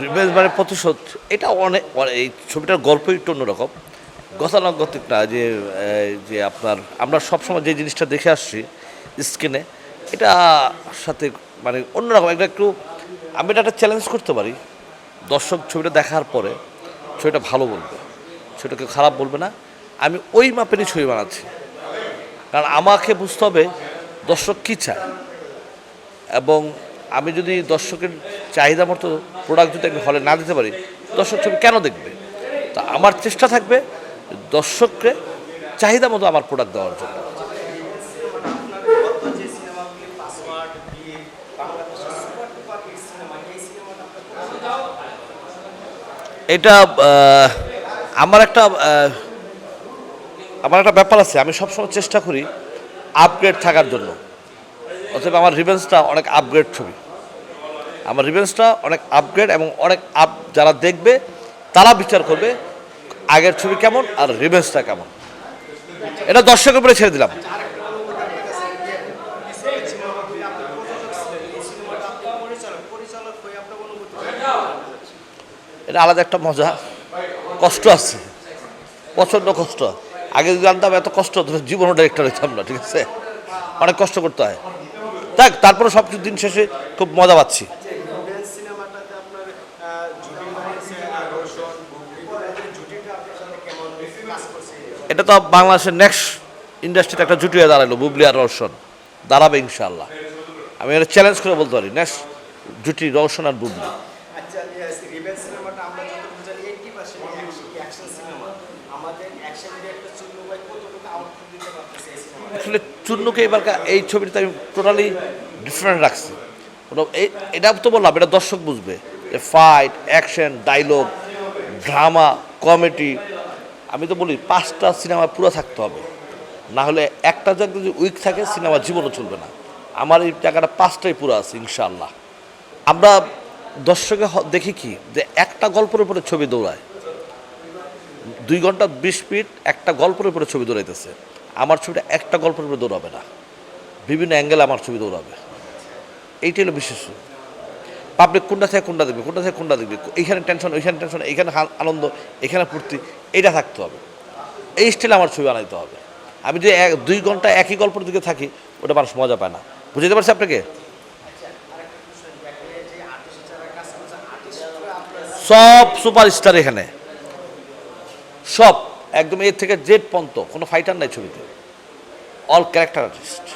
মানে প্রতিশোধ। এটা অনেক অনে- এই ছবিটার গল্পই একটু অন্যরকম। গতানুগতিক না, যে যে আপনার, আমরা সবসময় যে জিনিসটা দেখে আসছি স্ক্রিনে, এটা সাথে মানে অন্যরকম। একটা একটু, আমি এটা একটা চ্যালেঞ্জ করতে পারি। দর্শক ছবিটা দেখার পরে ছবিটা ভালো বলবে, ছবিটাকে খারাপ বলবে না। আমি ওই মাপেরই ছবি বানাচ্ছি। কারণ আমাকে বুঝতে হবে দর্শক কী চায়। এবং আমি যদি দর্শকের চাহিদা মতো প্রোডাক্ট যদি আমি হলে না দিতে পারি, দর্শক ছবি কেন দেখবে? তা আমার চেষ্টা থাকবে দর্শককে চাহিদা মতো আমার প্রোডাক্ট দেওয়ার জন্য। এটা আমার একটা আমার একটা ব্যাপার আছে। আমি সবসময় চেষ্টা করি আপগ্রেড থাকার জন্য। অতএব আমার রিভেন্সটা অনেক আপগ্রেড ছবি। আমার রিভেন্সটা অনেক আপগ্রেড এবং অনেক আপ যারা দেখবে, তারা বিচার করবে আগের ছবি কেমন আর রিভেন্সটা কেমন। এটা দর্শকের উপরে ছেড়ে দিলাম। এটা আলাদা একটা মজা। কষ্ট আছে। প্রচণ্ড কষ্ট। আগে যদি জানতাম এত কষ্ট হতো জীবনও ডাইরেক্টর হইতাম না, ঠিক আছে? অনেক কষ্ট করতে হয়। দেখ তারপরে সব দিন শেষে খুব মজা পাচ্ছি রিভেঞ্জ সিনেমাটাতে আপনার আহ, জুটি বানিয়েছে আর রোশন বুবলি এই জুটিটা আপনার সাথে কেমন কাজ করছে এটা তো বাংলাদেশের নেক্সট ইন্ডাস্ট্রিতে একটা জুটি হয়ে দাঁড়াল বুবলি আর রওশন। দাঁড়াবে ইনশাল্লাহ আমি এটা চ্যালেঞ্জ করে বলতে পারি নেক্সট জুটি রওশন আর বুবলি। আচ্ছা আসলে চুন্নুকে এবার এই ছবিটাতে আমি টোটালি ডিফারেন্ট রাখছি। এটা তো বললাম এটা দর্শক বুঝবে। যে fight action dialogue drama comedy আমি তো বলি, পাঁচটা সিনেমা পুরো থাকতে হবে। না হলে একটা জায়গা যদি উইক থাকে, সিনেমা জীবনও চলবে না। আমার এই জায়গাটা পাঁচটাই পুরো আছে, ইনশাআল্লাহ। আমরা দর্শকে দেখি কি, যে একটা গল্পের উপরে ছবি দৌড়ায়। দুই ঘণ্টা বিশ মিনিট একটা গল্পের উপরে ছবি দৌড়াইতেছে। আমার ছবিটা একটা গল্পের উপরে দৌড়াবে না। বিভিন্ন অ্যাঙ্গেলে আমার ছবি দৌড়াবে। এইটাই হলো বিশেষ। পাবলিক কোনটা থেকে কোনটা দেখবে, কোনটা থেকে কোনটা দেখবে, এইখানে টেনশন ওইখানে টেনশন এইখানে আনন্দ এখানে ফুর্তি, এইটা থাকতে হবে। এই স্টাইলে আমার ছবি বানাইতে হবে। আমি যে এক, দুই ঘণ্টা একই গল্পের দিকে থাকি, ওটা মানুষ মজা পায় না। বুঝতে পারছি আপনাকে? সব সুপারস্টার এখানে। সব, একদম এর থেকে জেড পন্ত কোনো ফাইটার নাই ছবিতে। অল ক্যারেক্টার আর্টিস্ট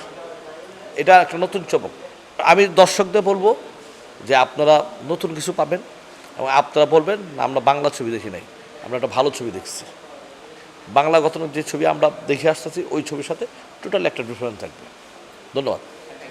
এটা একটা নতুন চমক। আমি দর্শকদের বলব যে আপনারা নতুন কিছু পাবেন এবং আপনারা বলবেন, না, আমরা বাংলা ছবি দেখি নাই, আমরা একটা ভালো ছবি দেখছি। বাংলা গঠনের যে ছবি আমরা দেখে আসতেছি, ওই ছবির সাথে টোটালি একটা ডিফারেন্স থাকবে। ধন্যবাদ।